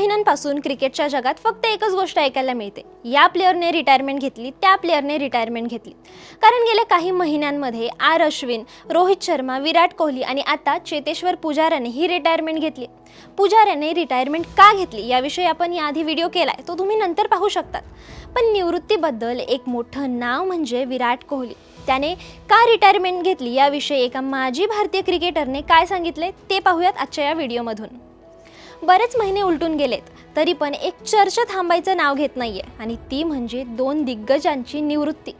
महिन्यांपासून क्रिकेटच्या जगात फक्त एकच गोष्ट ऐकायला मिळते. या प्लेअरने रिटायरमेंट घेतली त्या प्लेअरने रिटायरमेंट घेतली. कारण गेल्या काही महिन्यांमध्ये आर अश्विन रोहित शर्मा विराट कोहली आणि आता चेतेश्वर पुजाराने ही रिटायरमेंट घेतली. पुजाऱ्याने रिटायरमेंट का घेतली? याविषयी आपण याआधी व्हिडिओ केलाय तो तुम्ही नंतर पाहू शकतात. पण निवृत्तीबद्दल एक मोठं नाव म्हणजे विराट कोहली. त्याने का रिटायरमेंट घेतली? याविषयी एका माजी भारतीय क्रिकेटरने काय सांगितले ते पाहूयात आजच्या या व्हिडिओमधून बरेच महिने उलटून गेलेत. तरी पण एक चर्चा थांबायचं नाव घेत नाहीये आणि ती म्हणजे दोन दिग्गजांची निवृत्ती.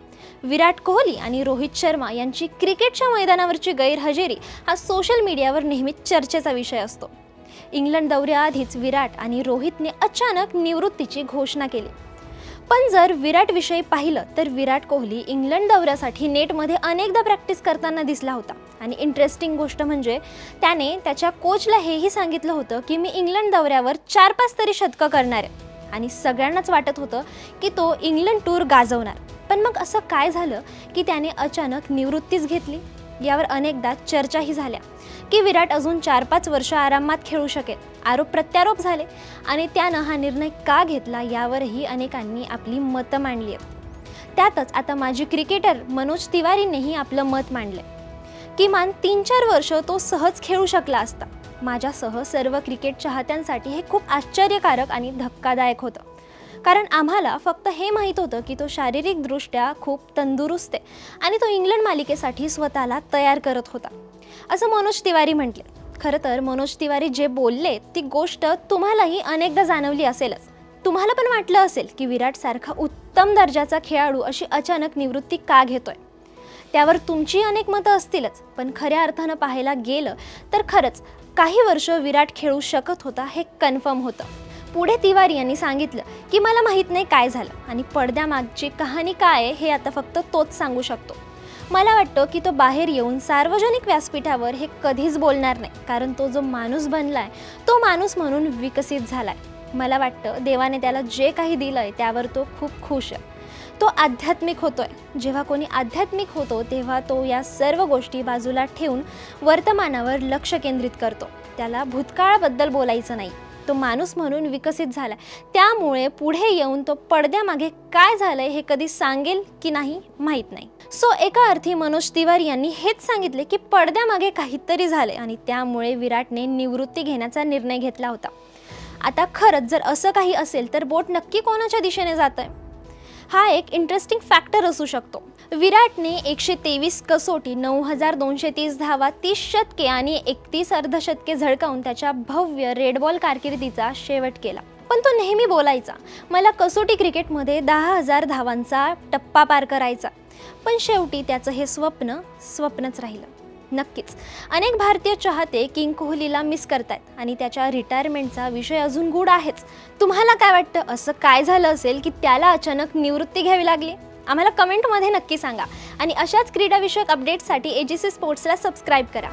विराट कोहली आणि रोहित शर्मा यांची क्रिकेटच्या मैदानावरची गैरहजेरी हा सोशल मीडियावर नेहमीच चर्चेचा विषय असतो. इंग्लंड दौऱ्याआधीच विराट आणि रोहितने अचानक निवृत्तीची घोषणा केली. पण जर विराटविषयी पाहिलं तर विराट कोहली इंग्लंड दौऱ्यासाठी नेटमध्ये अनेकदा प्रॅक्टिस करताना दिसला होता. आणि इंटरेस्टिंग गोष्ट म्हणजे त्याने त्याच्या कोचला हेही सांगितलं होतं की मी इंग्लंड दौऱ्यावर चार पाच तरी शतकं करणार आहे. आणि सगळ्यांनाच वाटत होतं की तो इंग्लंड टूर गाजवणार. पण मग असं काय झालं की त्याने अचानक निवृत्तीच घेतली? यावर अनेकदा चर्चाही झाल्या. की विराट अजून चार पाच वर्ष आरामात खेळू शकेल. आरोप प्रत्यारोप झाले आणि त्यानं हा निर्णय का घेतला यावरही अनेकांनी आपली मतं मांडली आहेत. त्यातच आता माजी क्रिकेटर मनोज तिवारीनेही आपलं मत मांडलंय. किमान तीन चार वर्ष तो सहज खेळू शकला असता. माझ्यासह सर्व क्रिकेट चाहत्यांसाठी हे खूप आश्चर्यकारक आणि धक्कादायक होतं. कारण आम्हाला फक्त हे माहीत होतं की तो शारीरिकदृष्ट्या खूप तंदुरुस्त आहे आणि तो इंग्लंड मालिकेसाठी स्वतःला तयार करत होता. असं मनोज तिवारी म्हटले. खरं तर मनोज तिवारी जे बोलले ती गोष्ट तुम्हालाही अनेकदा जाणवली असेलच. तुम्हाला पण वाटलं असेल की विराट सारखा उत्तम दर्जाचा खेळाडू अशी अचानक निवृत्ती का घेतोय? त्यावर तुमची अनेक मतं असतीलच पण खऱ्या अर्थानं पाहायला गेलं तर खरंच काही वर्ष विराट खेळू शकत होता हे कन्फर्म होतं. पुढे तिवारी यांनी सांगितलं की मला माहीत नाही काय झालं आणि पडद्यामागची कहाणी काय आहे हे आता फक्त तोच सांगू शकतो. मला वाटतं की तो बाहेर येऊन सार्वजनिक व्यासपीठावर हे कधीच बोलणार नाही कारण तो जो माणूस बनला आहे तो माणूस म्हणून विकसित झाला आहे मला वाटतं देवाने त्याला जे काही दिलं आहे त्यावर तो खूप खुश आहे. तो आध्यात्मिक होतो आहे जेव्हा कोणी आध्यात्मिक होतो तेव्हा तो या सर्व गोष्टी बाजूला ठेवून वर्तमानावर लक्ष केंद्रित करतो. त्याला भूतकाळाबद्दल बोलायचं नाही. तो माणूस म्हणून विकसित झाला. त्यामुळे पुढे येऊन तो पडद्यामागे काय झालंय हे कधी सांगेल की नाही माहीत नाही. सो एका अर्थी मनोज तिवारी यांनी हेच सांगितले की पडद्यामागे काहीतरी झाले आणि त्यामुळे विराटने निवृत्ती घेण्याचा निर्णय घेतला होता. आता खरंच जर असं काही असेल तर बोट नक्की कोणाच्या दिशेने जात आहे हा एक इंटरेस्टिंग फॅक्टर असू शकतो. विराटने एकशे तेवीस कसोटी नऊ हजार दोनशे तीस धावा तीस शतके आणि एकतीस अर्धशतके झळकावून त्याच्या भव्य रेडबॉल कारकिर्दीचा शेवट केला. पण तो नेहमी बोलायचा. मला कसोटी क्रिकेटमध्ये दहा हजार धावांचा टप्पा पार करायचा. पण शेवटी त्याचं हे स्वप्न स्वप्नच राहिलं. नक्कीच. अनेक भारतीय चाहते किंग कोहलीला मिस करतायत आणि त्याच्या रिटायरमेंटचा विषय अजून गूढ आहेच. तुम्हाला काय वाटतं? असं काय झालं असेल की त्याला अचानक निवृत्ती घ्यावी लागली? आम्हाला कमेंटमध्ये नक्की सांगा. आणि अशाच क्रीडाविषयक अपडेट्ससाठी ए जी सी स्पोर्ट्सला सबस्क्राईब करा.